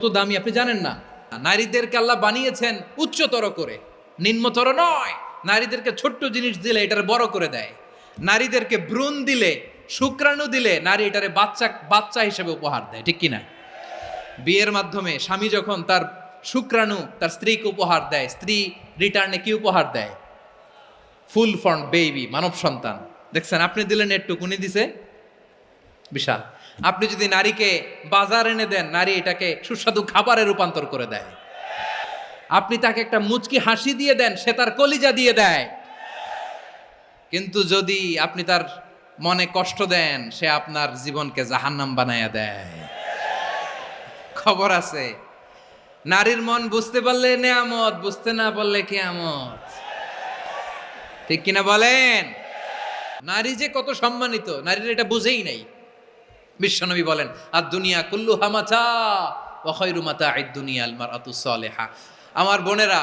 কত দামি আপনি জানেন না? নারীদেরকে আল্লাহ বানিয়েছেন উচ্চতর করে। নিম্নতর নয়। নারীদেরকে ছোট্ট জিনিস দিলে এটারে বড় করে দেয়। নারীদেরকে ভ্রূণ দিলে, শুক্রাণু দিলে নারী এটারে বাচ্চা বাচ্চা হিসেবে উপহার দেয়, ঠিক কিনা? বিয়ের মাধ্যমে স্বামী যখন তার শুক্রাণু, তার স্ত্রীকে উপহার দেয়, স্ত্রী রিটার্নে কি উপহার দেয়? ফুল ফর্ম, বেবি, মানব সন্তান। দেখছেন, আপনি দিলেন একটু কুনি দিছে? বিশাল। আপনি যদি নারীকে বাজার এনে দেন, নারী এটাকে সুস্বাদু খাবারে রূপান্তর করে দেয়। আপনি তাকে একটা মুচকি হাসি দিয়ে দেন, সে তার কলিজা দিয়ে দেয়। কিন্তু যদি আপনি তার মনে কষ্ট দেন, সে আপনার জীবনকে জাহান্নাম বানায়া দেয়। খবর আছে, নারীর মন বুঝতে পারলে নেয়ামত, বুঝতে না পারলে কেয়ামত। ঠিক কিনা বলেন? নারী যে কত সম্মানিত, নারীর এটা বুঝেই নাই। বিশ্বনবী বলেন আর দুনিয়া কুল্লু হামাচা ওয়াখাইরু আই দুনিয়া আলমার আতুসলেহা আমার বোনেরা